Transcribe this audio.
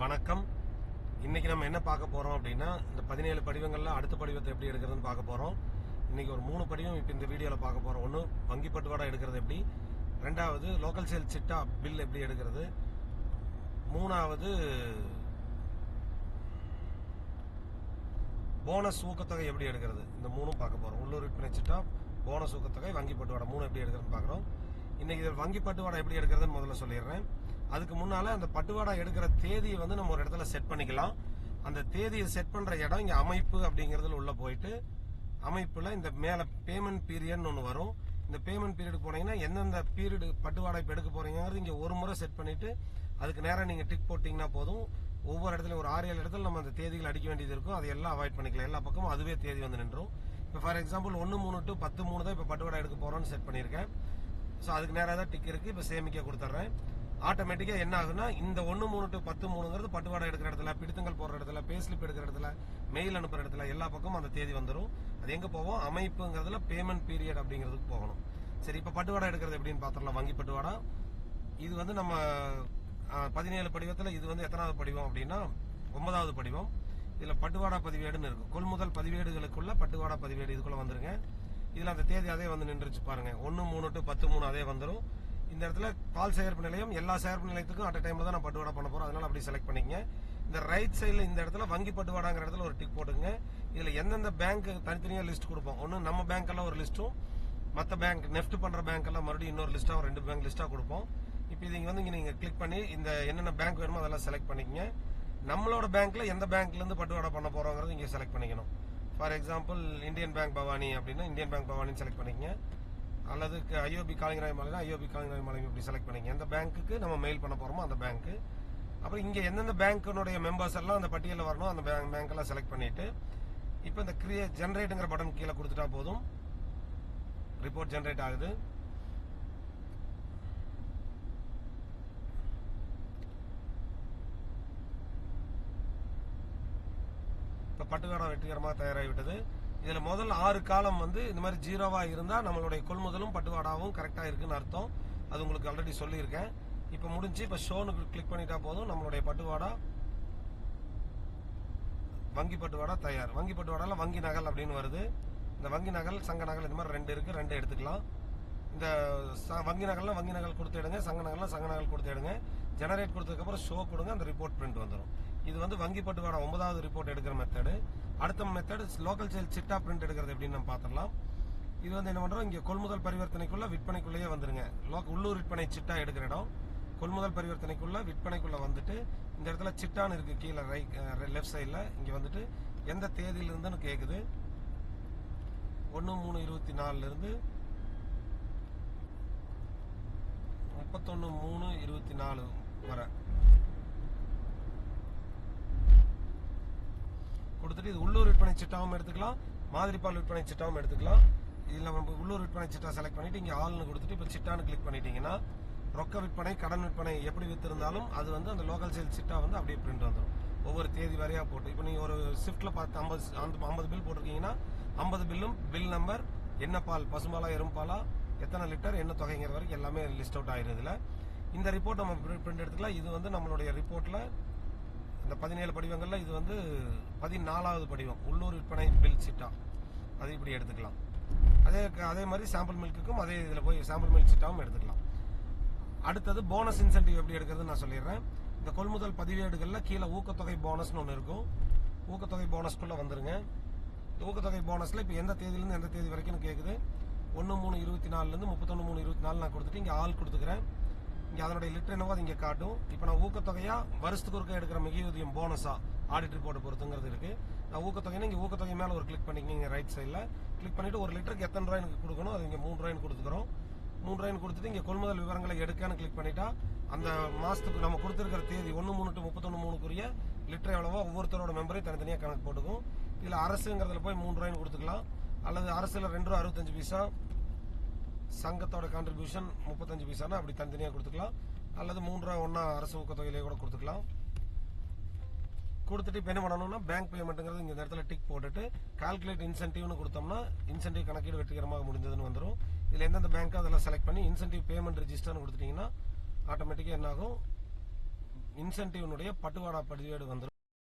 வணக்கம். இன்னைக்கு நம்ம என்ன பார்க்க போறோம் அப்படின்னா இந்த பதினேழு படிவங்கள்ல அடுத்த படிவத்தை எப்படி எடுக்கிறதுன்னு பார்க்க போறோம். இன்னைக்கு ஒரு மூணு படிவம் இப்போ இந்த வீடியோல பார்க்க போறோம். ஒன்று வங்கி பட்டுவாடா எடுக்கிறது எப்படி? ரெண்டாவது லோக்கல் சேல் சிட்டா பில் எப்படி எடுக்கிறது? மூணாவது போனஸ் ஊக்கத்தொகை எப்படி எடுக்கிறது? இந்த மூணும் பார்க்க போறோம். உள்ளூர் விற்பனை சிட்டா போனஸ் ஊக்கத்தொகை வங்கி பட்டுவாடா மூணு எப்படி எடுக்கிறதுன்னு பார்க்குறோம். இன்னைக்கு இதில் வங்கி பட்டுவாடா எப்படி எடுக்கிறதுன்னு முதல்ல சொல்லிடுறேன். அதுக்கு முன்னால அந்த பட்டுவாடா எடுக்கிற தேதியை வந்து நம்ம ஒரு இடத்துல செட் பண்ணிக்கலாம். அந்த தேதியை செட் பண்ற இடம் இங்க அமைப்பு அப்படிங்கறதுல உள்ள போயிட்டு அமைப்புல இந்த மேல பேமெண்ட் பீரியட்னு ஒன்று வரும். இந்த பேமெண்ட் பீரியட் போனீங்கன்னா எந்தெந்த பீரியடு பட்டுவாடா இப்போ எடுக்க போறீங்கிறது இங்க ஒரு முறை செட் பண்ணிட்டு அதுக்கு நேரம் நீங்க டிக் போட்டீங்கன்னா போதும். ஒவ்வொரு இடத்துலயும் ஒரு ஆறு ஏழு இடத்துல நம்ம அந்த தேதிகள் அடிக்க வேண்டியது இருக்கும். அதை எல்லாம் அவாய்ட் பண்ணிக்கலாம். எல்லா பக்கமும் அதுவே தேதி வந்து நின்றும். இப்போ ஃபார் எக்ஸாம்பிள் ஒன்று மூணு டு பத்து மூணு தான் இப்போ பட்டுவாடா எடுக்க போறோம்னு செட் பண்ணியிருக்கேன். ஸோ அதுக்கு நேராக தான் டிக் இருக்கு இப்போ சேமிக்க கொடுத்துட்றேன். ஆட்டோமேட்டிக்காக என்ன ஆகுனா இந்த ஒன்று மூணு டு பத்து மூணுங்கிறது பட்டுவாடை எடுக்கிற இடத்துல பிடித்தங்கள் போடுற இடத்துல பேஸ்லிப் எடுக்கிற இடத்துல மெயில் அனுப்புற இடத்துல எல்லா பக்கமும் அந்த தேதி வந்துடும் அது எங்கே போவோம்? அமைப்புங்கிறதுல பேமெண்ட் பீரியட் அப்படிங்கிறதுக்கு போகணும். சரி இப்போ பட்டுவாடை எடுக்கிறது எப்படின்னு பார்த்துடலாம் வங்கி பட்டுவாடா. இது வந்து நம்ம பதினேழு படிவத்தில் இது வந்து எத்தனாவது படிவம் அப்படின்னா ஒன்பதாவது படிவம். இதில் பட்டுவாடா பதிவேடுன்னு இருக்கும். கொள்முதல் பதிவேடுகளுக்குள்ள பட்டுவாடா பதிவேடு இதுக்குள்ள வந்துருங்க. இதில் அந்த தேதி அதே வந்து நின்றுச்சு பாருங்க. ஒன்று மூணு டு பத்து மூணு அதே வந்துடும் இந்த இடத்துல பால் சேகரிப்பு நிலையம் எல்லா சேகரிப்பு நிலையத்துக்கும் அட் டைம்ல தான் நான் பட்டுவாடா பண்ண போறோம். அதனால அப்படி செலக்ட் பண்ணிக்கங்க. இந்த ரைட் சைடில் இந்த இடத்துல வங்கி பட்டுவாடாங்கிற இடத்துல ஒரு டிக் போட்டுங்க இதுல எந்தெந்த பேங்க் தனித்தனியா லிஸ்ட் கொடுப்போம். ஒன்று நம்ம பேங்க் எல்லாம் ஒரு லிஸ்ட்டும் மற்ற பேங்க் நெஃப்ட் பண்ற பேங்க் எல்லாம் மறுபடியும் இன்னொரு லிஸ்டா ஒரு ரெண்டு பேங்க் லிஸ்டா கொடுப்போம். இப்போ இது இங்க வந்து இங்கே நீங்க கிளிக் பண்ணி இந்த என்னென்ன பேங்க் வேணுமோ அதெல்லாம் செலக்ட் பண்ணிக்கங்க. நம்மளோட பேங்க்ல எந்த பேங்க்ல இருந்து பட்டுவாடா பண்ண போறோங்கிறது இங்கே செலக்ட் பண்ணிக்கணும். For example Indian bank Bhavani அப்படின்னா இந்தியன் பேங்க் பவானின்னு செலக்ட் பண்ணிக்கங்க. அல்லது ஐஓபி காலிங்கராய் மாலை ஐஓபி காலிங்கராய் மாலை இப்படி செலக்ட் பண்ணிங்க. எந்த பேங்க்குக்கு நம்ம மெயில் பண்ண போறோமோ அந்த பேங்க் அப்புறம் இங்கே எந்தெந்த பேங்க்கினுடைய மெம்பர்ஸ் எல்லாம் அந்த பட்டியலில் வரணும் அந்த பேங்க் பேங்க்கெல்லாம் செலக்ட் பண்ணிட்டு இப்போ இந்த கிரியேட் ஜென்ரேட்டுங்கிற பட்டன் கீழே கொடுத்துட்டா போதும். ரிப்போர்ட் ஜென்ரேட் ஆகுது. இப்போ பட்டுக்காரம் வெற்றிகரமாக தயாராகிவிட்டது. இதுல முதல் ஆறு காலம் வந்து இந்த மாதிரி ஜீரோவா இருந்தா நம்மளுடைய கொள்முதலும் பட்டுவாடாவும் கரெக்டா இருக்குன்னு அர்த்தம். அது உங்களுக்கு ஆல்ரெடி சொல்லியிருக்கேன். இப்ப முடிஞ்சு இப்ப ஷோனுக்கு கிளிக் பண்ணிட்டா போதும் நம்மளுடைய பட்டுவாடா வங்கி பட்டுவாடா தயார். வங்கி பட்டுவாடால வங்கி நகல் அப்படின்னு வருது. இந்த வங்கி நகல் சங்க நகல் இந்த மாதிரி ரெண்டு இருக்கு ரெண்டு எடுத்துக்கலாம். இந்த வங்கி நகல்ல வங்கி நகல் கொடுத்து எடுங்க சங்க நகல்ல சங்க நகல் கொடுத்து எடுங்க. ஜெனரேட் கொடுத்ததுக்கு அப்புறம் ஷோ கொடுங்க அந்த ரிப்போர்ட் பிரிண்ட் வந்துடும் இது வந்து வங்கி பட்டுவாடா ஒன்பதாவது ரிப்போர்ட் எடுக்கிற மெத்தடு அடுத்த மெத்தடு லோக்கல் சேல் சிட்டா பிரிண்ட் எடுக்கிறது எப்படின்னு நம்ம பார்த்துடலாம் இது வந்து என்ன பண்றோம்? இங்க கொள்முதல் பரிவர்த்தனைக்குள்ள விற்பனைக்குள்ளேயே வந்துருங்க. லோக் உள்ளூர் விற்பனை சிட்டா எடுக்கிற இடம். கொள்முதல் பரிவர்த்தனைக்குள்ள விற்பனைக்குள்ள வந்துட்டு இந்த இடத்துல சிட்டான்னு இருக்கு. கீழே ரைட் லெஃப்ட் சைடில் இங்க வந்துட்டு எந்த தேதியில கேட்குது கேக்குது. ஒன்று மூணு இருபத்தி நாலுல இருந்து முப்பத்தொன்னு மூணு இருபத்தி நாலு வரை. கொடுத்துட்டு இது உள்ளூர் விற்பனை சிட்டாவும் எடுத்துக்கலாம் மாதிரி பால் விற்பனை சிட்டாவும் எடுத்துக்கலாம். இதில் நம்ம உள்ளூர் விற்பனை சிட்டா செலக்ட் பண்ணிட்டு இங்கே ஆள்னு கொடுத்துட்டு இப்போ சிட்டான்னு கிளிக் பண்ணிட்டீங்கன்னா ரொக்க விற்பனை கடன் விற்பனை எப்படி வித்திருந்தாலும் அது வந்து அந்த லோக்கல் சேல் சிட்டா வந்து அப்படியே பிரிண்ட் வந்துடும் ஒவ்வொரு தேதி வரையாக போட்டு. இப்போ நீங்கள் ஒரு ஷிஃப்ட்டில் பார்த்து ஐம்பது ஐம்பது பில் போட்டிருக்கீங்கன்னா ஐம்பது பில்லும் பில் நம்பர் என்ன பால் பசும்பாலா எறும்பாலா எத்தனை லிட்டர் என்ன தொகைங்கிற வரைக்கும் எல்லாமே லிஸ்ட் அவுட் ஆயிரும் இந்த ரிப்போர்ட் நம்ம பிரிண்ட் எடுத்துக்கலாம். இது வந்து நம்மளுடைய ரிப்போர்ட்டில் இந்த பதினேழு படிவங்களில் இது வந்து பதினாலாவது படிவம். உள்ளூர் விற்பனை பில் சிட்டா அது இப்படி எடுத்துக்கலாம். அதே அதே மாதிரி சாம்பிள் மில்க்குக்கும் அதே இதில் போய் சாம்பிள் மில்க் சிட்டாவும் எடுத்துக்கலாம். அடுத்தது போனஸ் இன்சென்டிவ் எப்படி எடுக்கிறதுன்னு நான் சொல்லிடுறேன். இந்த கொள்முதல் பதிவேடுகளில் கீழே ஊக்கத்தொகை போனஸ்னு ஒன்று இருக்கும். ஊக்கத்தொகை போனஸ்க்குள்ளே வந்துருங்க. இந்த ஊக்கத்தொகை போனஸில் இப்போ எந்த தேதியிலேருந்து எந்த தேதி வரைக்கும் கேட்குது ஒன்று மூணு இருபத்தி நாலுலேருந்து முப்பத்தொன்று மூணு இருபத்தி நாலு நான் கொடுத்துட்டு இங்கே ஆள் கொடுத்துக்கிறேன். இங்கே அதனுடைய லிட்டர் என்னவோ அது இங்கே காட்டும். இப்போ நான் ஊக்கத்தொகையாக வருஷத்துக்கு ஒருக்க எடுக்கிற மிகுதியம் போனஸா ஆடிட் ரிப்போர்ட் பொறுத்துங்கிறது இருக்குது நான் ஊக்கத்தொகைனா இங்கே ஊக்கத்தொகை மேலே ஒரு கிளிக் பண்ணிக்கிங்க ரைட் சைடில் கிளிக் பண்ணிட்டு ஒரு லிட்டருக்கு எத்தனை ரூபாய் எனக்கு கொடுக்கணும் அது இங்கே மூணு ரூபாய்னு கொடுத்துக்கிறோம். மூணு ரூபாய்னு கொடுத்துட்டு இங்கே கொள்முதல் விவரங்களை எடுக்கான்னு கிளிக் பண்ணிட்டா அந்த மாதத்துக்கு நம்ம கொடுத்துருக்கிற தேதி ஒன்று மூணு டு முப்பத்தொன்று மூணுக்குரிய லிட்டர் எவ்வளவோ ஒவ்வொருத்தரோட மெம்பரையும் தனித்தனியாக கணக்கு போட்டுக்கும். இதில் அரசுங்கிறதுல போய் மூணு ரூபாய்னு கொடுத்துக்கலாம். அல்லது அரசில் ரெண்டு ரூபா அறுபத்தஞ்சு பைசா சங்கத்தோட கான்ட்ரிபியூஷன் முப்பத்தஞ்சு பைசானா அப்படி தனித்தனியாக கொடுத்துக்கலாம். அல்லது மூன்று ரூபா ஒன்றா அரசு ஊக்கத்தொகையிலே கூட கொடுத்துக்கலாம். கொடுத்துட்டு இப்போ என்ன பண்ணணும்னா பேங்க் பேமெண்ட்டுங்கிறது இந்த இடத்துல டிக் போட்டுட்டு கால்குலேட் இன்சென்டிவ்னு கொடுத்தோம்னா இன்சென்டிவ் கணக்கீடு வெற்றிகரமாக முடிஞ்சதுன்னு வந்துடும் இதில் எந்தெந்த பேங்க்கோ அதெல்லாம் செலக்ட் பண்ணி இன்சென்டிவ் பேமெண்ட் ரிஜிஸ்டர்னு கொடுத்துட்டிங்கன்னா ஆட்டோமேட்டிக்காக என்ன ஆகும் இன்சென்டிவ்னுடைய பட்டுவாடா பதிவேடு வந்துடும்